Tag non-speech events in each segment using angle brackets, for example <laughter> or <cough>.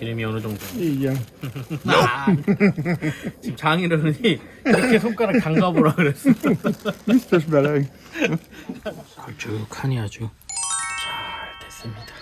기름이 어느 정도? Igen. 아, 지금 장인어른이 이렇게 손가락 담가보라 그랬어. 걸쭉하니 아주 잘 됐습니다.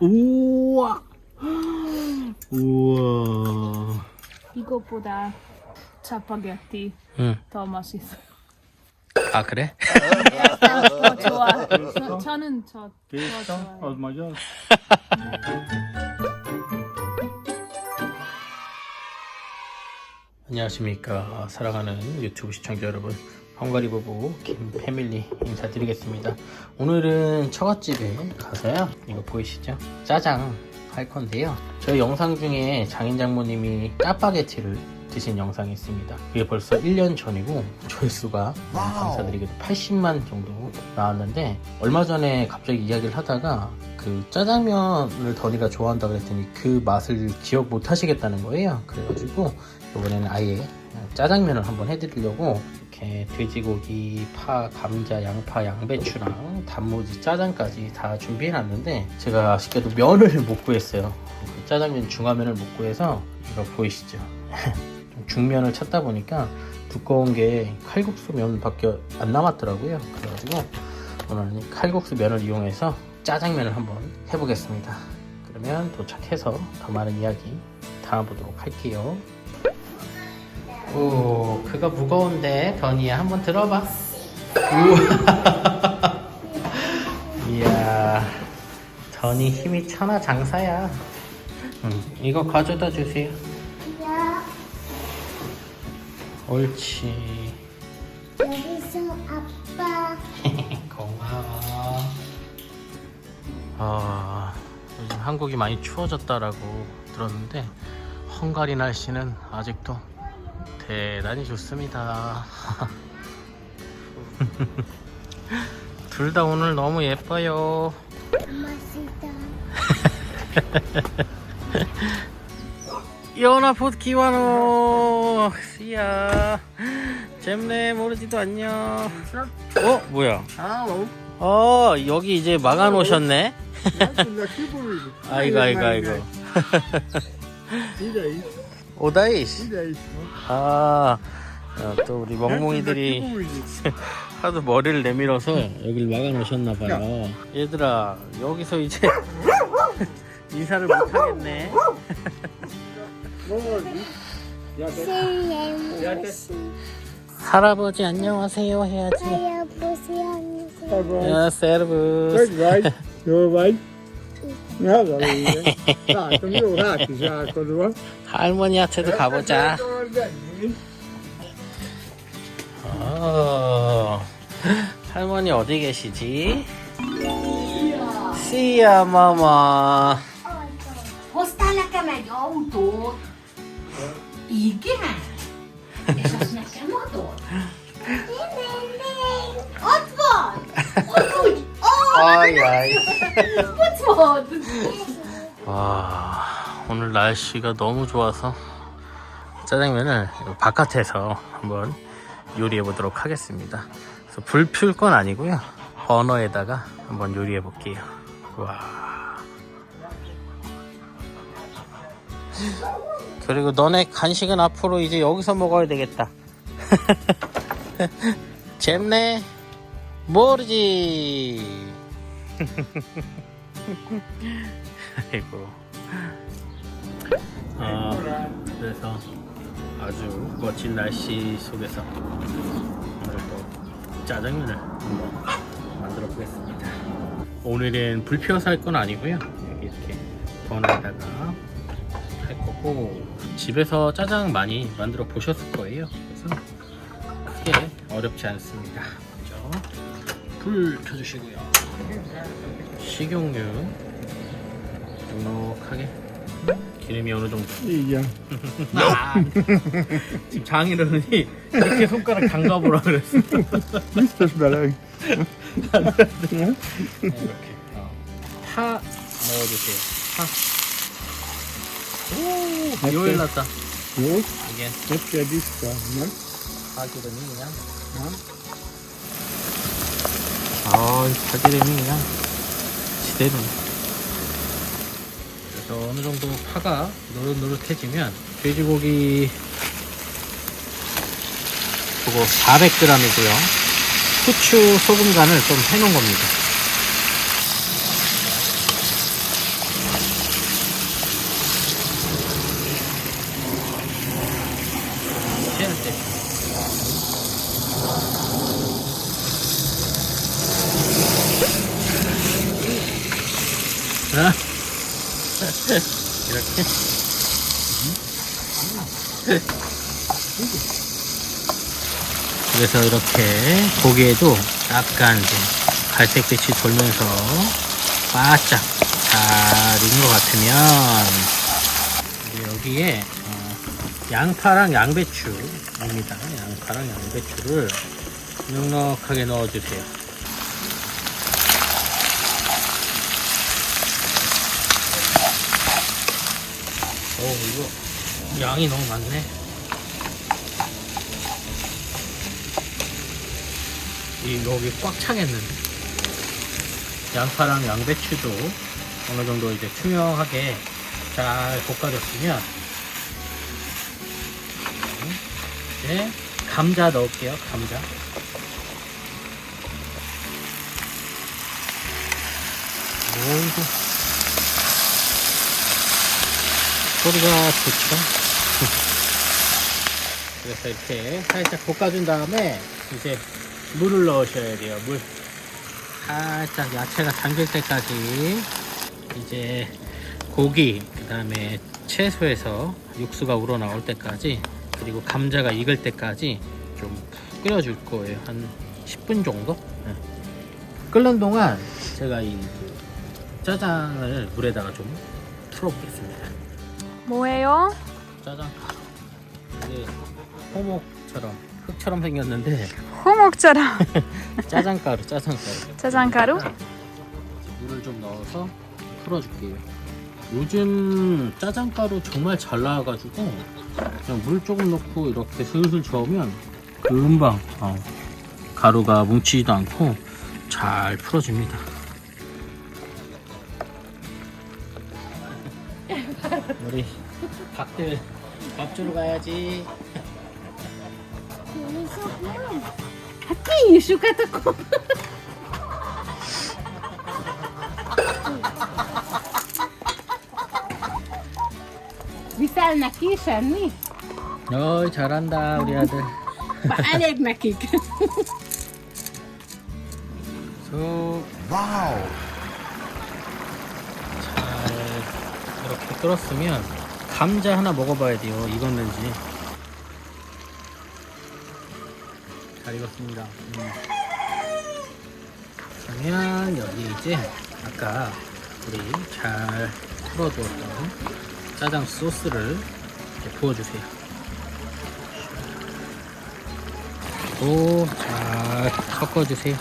우와, 우와. 이것보다 짜파게티 응. 더 맛있어요. 아 그래? 더 좋아. 저, 저는 저, 더 Késztem, 좋아요. az magyar. 안녕하십니까 사랑하는 유튜브 시청자 여러분 헝가리 부부 김패밀리 인사드리겠습니다 오늘은 처갓집에 가서요 이거 보이시죠 짜장 할 건데요. 저희 영상 중에 장인 장모님이 짜파게티를 드신 영상이 있습니다. 그게 벌써 1년 전이고 조회수가 감사드리게도 80만 정도 나왔는데 얼마 전에 갑자기 이야기를 하다가 그 짜장면을 덜이가 좋아한다 그랬더니 그 맛을 기억 못 하시겠다는 거예요. 그래가지고 이번에는 아예 짜장면을 한번 해드리려고 이렇게 돼지고기, 파, 감자, 양파, 양배추랑 단무지, 짜장까지 다 준비해놨는데 제가 아쉽게도 면을 <laughs> 못 구했어요. 그 짜장면 중화면을 못 구해서 이거 보이시죠? <laughs> 좀 중면을 찾다 보니까 두꺼운 게 칼국수 면밖에 안 남았더라고요. 그래가지고 오늘은 이 칼국수 면을 이용해서 짜장면을 한번 해보겠습니다. 그러면 도착해서 더 많은 이야기 담아보도록 할게요. 오, 그거 무거운데, 더니야. 한번 들어봐. 우와. <laughs> 이야, 더니 힘이 천하 장사야. 응, 이거 가져다 주세요. 옳지. 여기서 아빠 <laughs> 고마워. 아, 요즘 한국이 많이 추워졌다라고 들었는데 헝가리 날씨는 아직도 대단히 좋습니다. <laughs> 둘 다 오늘 너무 예뻐요. 이오나 풋기와노 씨야 잼네 모르지도 안녕 어 뭐야. 어 여기 이제 막아 놓으셨네 kibbeling. 아이고 아이고 아이고. 오다이시. 아, 어, 또 우리 멍멍이들이. <laughs> 하도 머리를 내밀어서 여길 막아 놓으셨나 봐요. 얘들아, 여기서 이제 <laughs> 인사를 못 하겠네. 할아버지 안녕하세요 해야지. 할아버지 야, 세르브스. Kijk, Ja, ik kom heel raak te zaken hoor. 할머니한테도 가보자. 어, 할머니 어디 계시지? 씨야, 마마. Hoztál nekem egy autót? Igen? És azt nekem adod? Ott van! Ott úgy! Ó, 아이, 아이. 와 오늘 날씨가 너무 좋아서 짜장면을 바깥에서 한번 요리해 보도록 하겠습니다. 그래서 불 피울 건 아니고요. 버너에다가 한번 요리해 볼게요. 와. 그리고 너네 간식은 앞으로 이제 여기서 먹어야 되겠다. <laughs> 잼네 모르지. <laughs> 아이고. 아, 그래서 아주 멋진 날씨 속에서 오늘 또 짜장면을 한번 만들어 보겠습니다. 오늘은 불 피워서 할 건 아니고요. 여기 이렇게 버너에다가 할 거고 집에서 짜장 많이 만들어 보셨을 거예요. 그래서 크게 어렵지 않습니다. 먼저 불 켜주시고요. 식용유. 넉넉하게. 기름이 어느 정도. Igen. 아, 지금 장인어른이 이렇게 손가락 담가보라 그랬어 Biztos bele. 이렇게 어. 파 넣어주세요. 파. 오, 요일 났다. Gut, 이게. jetzt werde ich sagen, ne? 파기름이 그냥. Ja. 아, 이 파기름이 그냥 지대로네. 그래서 어느 정도 파가 노릇노릇해지면 돼지고기 그거 400g이고요. 후추, 소금 간을 좀 해놓은 겁니다. 채울 때. 아. 이렇게. 그래서 이렇게 고기에도 약간 좀 갈색빛이 돌면서 바짝 잘 익은 것 같으면 여기에 어, 양파랑 양배추입니다. 양파랑 양배추를 넉넉하게 넣어주세요. 오 이거 양이 너무 많네. 이 여기 꽉 차겠는데. 양파랑 양배추도 어느 정도 이제 투명하게 잘 볶아졌으면 이제 감자 넣을게요. 감자. 오이고 소리가 좋죠. <laughs> 그래서 이렇게 살짝 볶아준 다음에 이제 물을 넣으셔야 돼요. 물. 살짝 야채가 잠길 때까지 이제 고기, 그 다음에 채소에서 육수가 우러나올 때까지 그리고 감자가 익을 때까지 좀 끓여줄 거예요. 한 10분 정도? 네. 끓는 동안 제가 이 짜장을 물에다가 좀 풀어보겠습니다. 뭐예요? 짜장. 이게 호목처럼 흙처럼 생겼는데. 호목처럼. <laughs> 짜장가루 짜장가루. 짜장가루? 물을 좀 넣어서 풀어줄게요. 요즘 짜장가루 정말 잘 나와가지고 그냥 물 조금 넣고 이렇게 슬슬 저으면 금방 어, 가루가 뭉치지도 않고 잘 풀어집니다 우리 박들 밥 주러 가야지 isso, Catacô? Viszel neki is enni? 어이 잘한다 우리 아들 Elég nekik. 소 와우 끓었으면 감자 하나 먹어봐야 돼요. 익었는지. 잘 익었습니다. 음. 그러면 여기 이제 아까 우리 잘 풀어두었던 짜장 소스를 부어주세요. 그리고 잘 섞어주세요.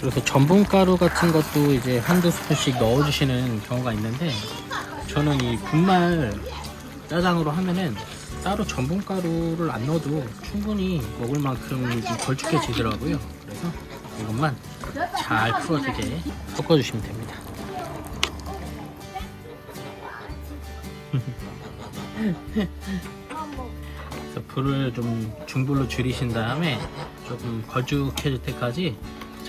그래서 전분가루 같은 것도 이제 한두 스푼씩 넣어주시는 경우가 있는데 저는 이 분말 짜장으로 하면은 따로 전분가루를 안 넣어도 충분히 먹을 만큼 좀 걸쭉해지더라고요. 그래서 이것만 잘 풀어지게 섞어주시면 됩니다. <laughs> 그래서 불을 좀 중불로 줄이신 다음에 조금 걸쭉해질 때까지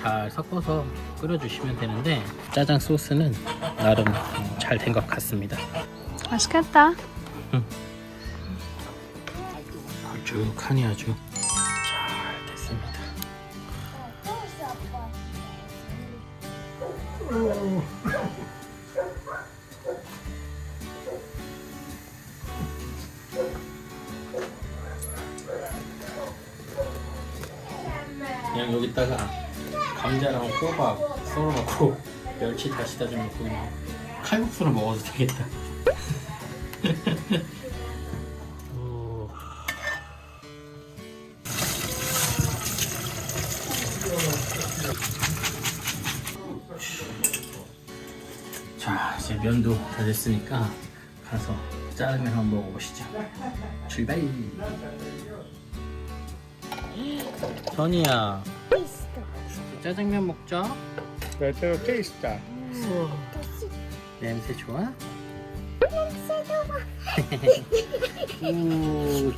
잘 섞어서 끓여주시면 되는데 짜장 소스는 나름 잘 된 것 같습니다. 맛있겠다. 걸쭉하니 아주 잘 됐습니다. 그냥 여기다가 감자랑 호박 썰어놓고 <laughs> 멸치 다시다 좀 넣고 그냥 칼국수를 먹어도 되겠다. <laughs> 오. 자 이제 면도 다 됐으니까 가서 짜장면 한번 먹어보시죠. 출발. 선이야. 짜장면 먹자. Lo testa. 냄새 좋아? Sei dove? 오,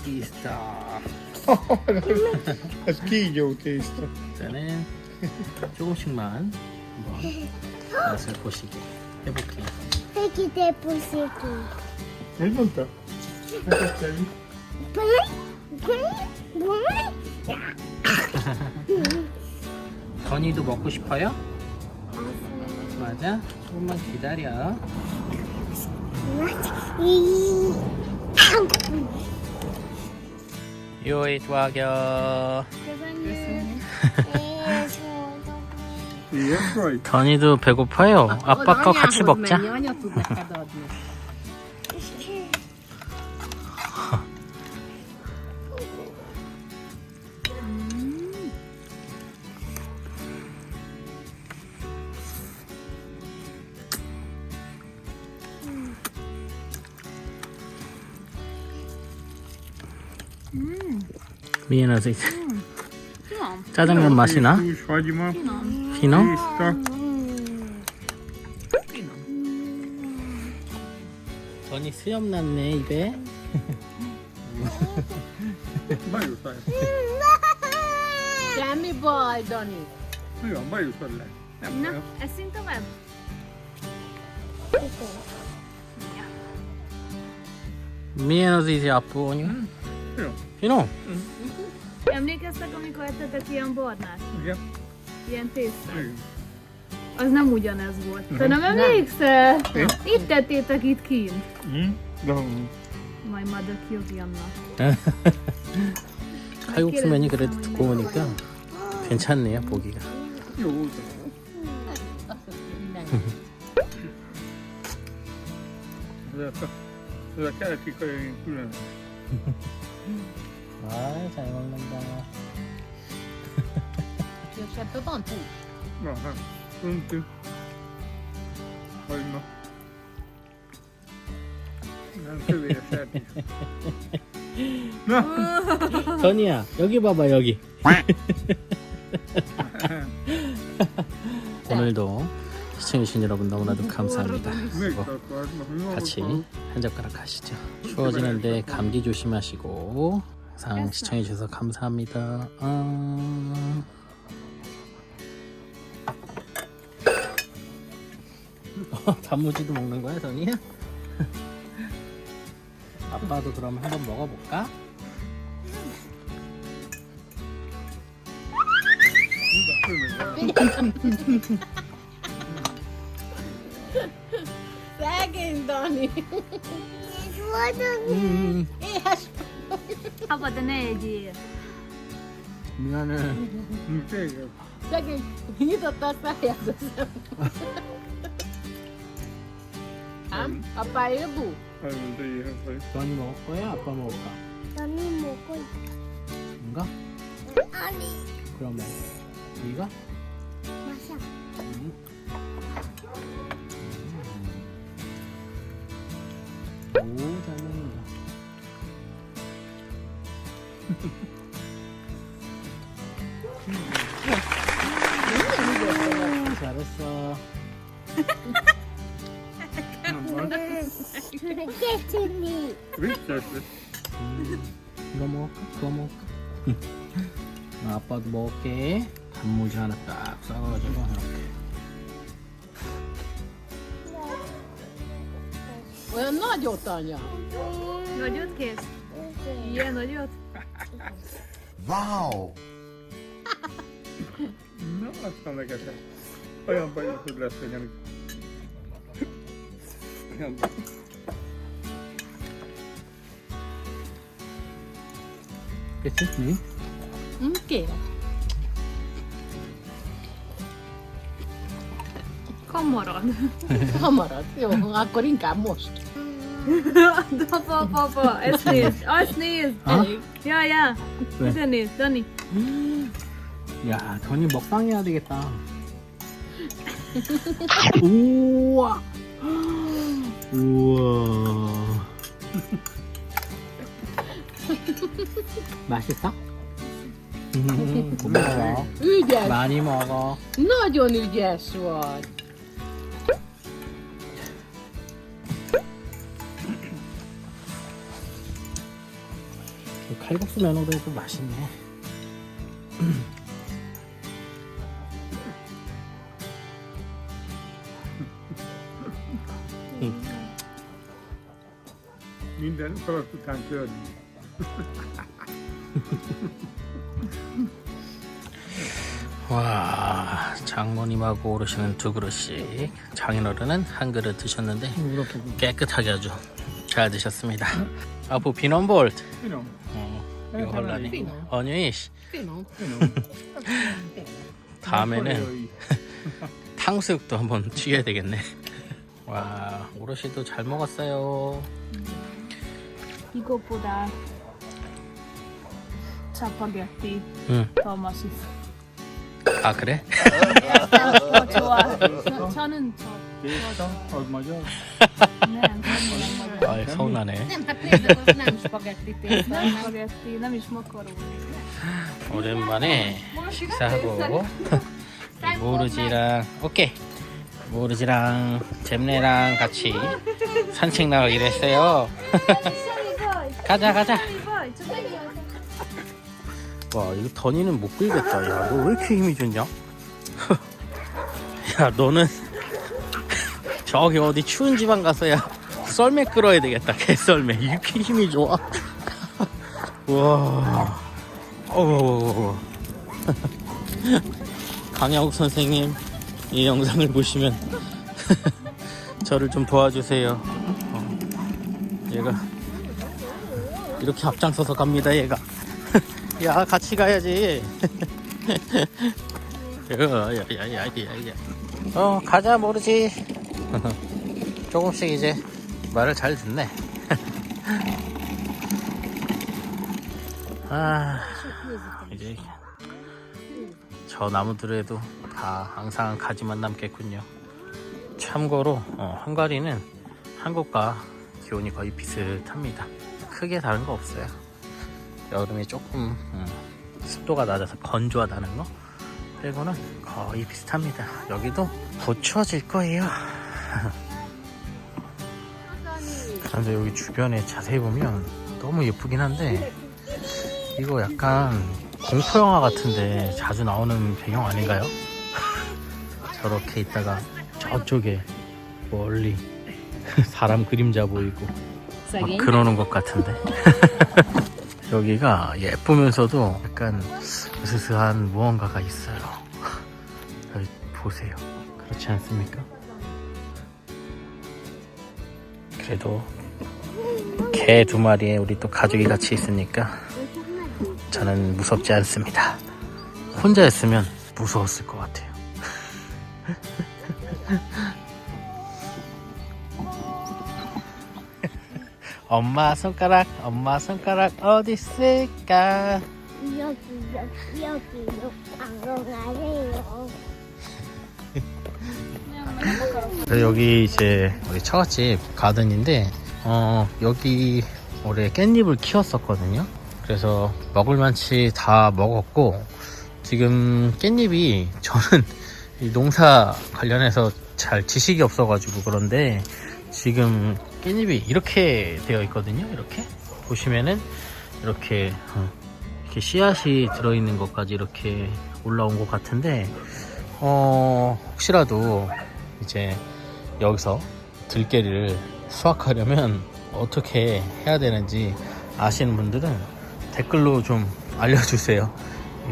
schiglio il testa. 일단은 조금씩만 한번 맛을 보시게 해볼게요. Perché te possiedi? E non sta. 건이도 먹고 싶어요? 맞아? 조금만 기다려. 요이 좋아겨. Poi. 건이도 배고파요. 아빠 거 같이 먹자. 미안해서 이제 짜장면 맛이 나? Sfogli ma. 피노? 건이 수염 났네 입에. Semmi baj, Dani. Io ma io so lei. Na, eszünk tovább? 미안해서 이제 아프오니? 피노? Emlékeztek, amikor ettetek ilyen barnát? Igen. Ilyen tésztát? Igen. Az nem ugyanez volt. Te nem emlékszel? Én? Itt tettétek itt kint. Mm? No. Majd madok jogjannak. 칼국수면이 그래도 두꺼우니까 괜찮네요 보기가. Io culo. 아잘 먹는다. Si vede, certo. No. 선이야 여기 봐봐 여기. 오늘도 시청해주신 여러분 너무나도 감사합니다. 그리고 같이 한 젓가락 하시죠. 추워지는데 감기 조심하시고 항상 시청해주셔서 감사합니다. 아... 어, 단무지도 먹는 거야, 선이야? 아빠도 그럼 한번 먹어볼까? Szegény Dani. 음, ne egyél. 미안해. Nyitotta a száját a szem. Ám? Apája bú? Poi non devi poi. 선이 먹을 거야? 아빠 먹을까? Mami 먹고 뭔가? 아니 그러면 네가? 마셔 음. 오, 스파게티니 Questa 음, 이거 먹을까? 그거 먹을까? 나 아빠도 먹을게. 단무지 하나 딱 싸가지고 이렇게. Olyan nagyot, anya. Nagyot kész? Ilyen nagyot? No, azt mondom neked. Olyan bajos, hogy lesz, hogy nem. 그치? 응? Hm, kérek. Kamarad. Hamaradt. Jó, akkor inkább most. Apa, apa, apa, ezt nézd, azt nézd. Ha? Ja, ja. 왜? Ide nézd, Dani. 야, 전이 먹방 해야 되겠다. 우와. 우와. 맛있어? 음, 고마워. Ügyes. 많이 먹어. Nagyon ügyes vagy. 그 칼국수 면으로 해도 맛있네. Minden falat után törni. 와, 장모님하고 오르시는 두 그릇씩, 장인어른은 한 그릇 드셨는데 깨끗하게 아주 잘 드셨습니다. 아부. 어, 이거. 어니시. Finom. finom. 다음에는 탕수육도 한번 튀겨야 되겠네. 와, 오롯이도 잘 먹었어요. 이것보다 짜파게티 응. 더 맛있어. 아 그래? 더 좋아. 저, 저는 저. 네, 저는 안 아, 서운하네. Nem, hát nem spagetti tészta. 오랜만에 식사하고 모르지랑 오케이 모르지랑 잼네랑 같이 산책 나가기로 했어요. <laughs> 가자 가자. 와 이거 더니는 못 끌겠다. 야 너 왜 이렇게 힘이 좋냐? <laughs> 야 너는 <laughs> 저기 어디 추운 지방 가서 야 썰매 끌어야 되겠다. 개썰매 이렇게 힘이 좋아. 와. 어우. 강야욱 선생님 이 영상을 보시면 <laughs> 저를 좀 도와주세요. 어, 얘가 이렇게 앞장서서 갑니다. 얘가 야 같이 가야지. 야야야야야. <laughs> 어 가자 모르지. 조금씩 이제 말을 잘 듣네. <laughs> 아 이제 저 나무들에도 다 항상 가지만 남겠군요. 참고로 어, 헝가리는 한국과 기온이 거의 비슷합니다. 크게 다른 거 없어요. 여름에 조금 음, 습도가 낮아서 건조하다는 거 빼고는 거의 비슷합니다. 여기도 곧 추워질 거예요. <laughs> 그런데 여기 주변에 자세히 보면 너무 예쁘긴 한데 이거 약간 공포 영화 같은데 자주 나오는 배경 아닌가요? <laughs> 저렇게 있다가 저쪽에 멀리 <laughs> 사람 그림자 보이고 막 그러는 것 같은데 여기가 예쁘면서도 약간 으스스한 무언가가 있어요 여기 보세요 그렇지 않습니까? 그래도 개 두 마리에 우리 또 가족이 같이 있으니까 저는 무섭지 않습니다. 혼자였으면 무서웠을 것 같아요. <laughs> 엄마 손가락, 엄마 손가락 어디 있을까? 여기 여기 여기 방송하세요. 그래서 여기 이제 우리 처갓집 가든인데 어 여기 올해 깻잎을 키웠었거든요 그래서 먹을 만치 다 먹었고 지금 깻잎이 저는 <laughs> 이 농사 관련해서 잘 지식이 없어가지고 그런데 지금 깻잎이 이렇게 되어 있거든요 이렇게 보시면은 이렇게 어, 이렇게 씨앗이 들어있는 것까지 이렇게 올라온 것 같은데 어 혹시라도 이제 여기서 들깨를 수확하려면 어떻게 해야 되는지 아시는 분들은 댓글로 좀 알려주세요.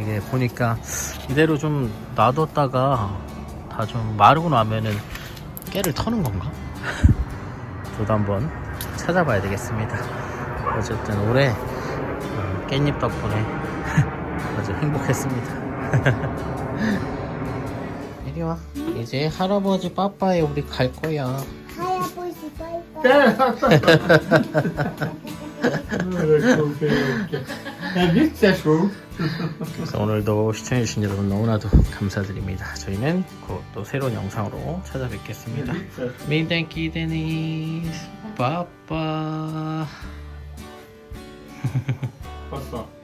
이게 보니까 이대로 좀 놔뒀다가 다 좀 마르고 나면은 깨를 터는 건가? 저도 한번 찾아봐야 되겠습니다. 어쨌든 올해 어, 깻잎 덕분에 <laughs> 아주 행복했습니다. <laughs> 이리 와. 이제 할아버지 빠빠에 우리 갈 거야. 할아버지 빠이빠이. Ja, dit is goed. 그래서 오늘도 시청해주신 여러분 너무나도 감사드립니다. 저희는 곧 또 새로운 영상으로 찾아뵙겠습니다. 민땡키 데니스 빠빠 dan.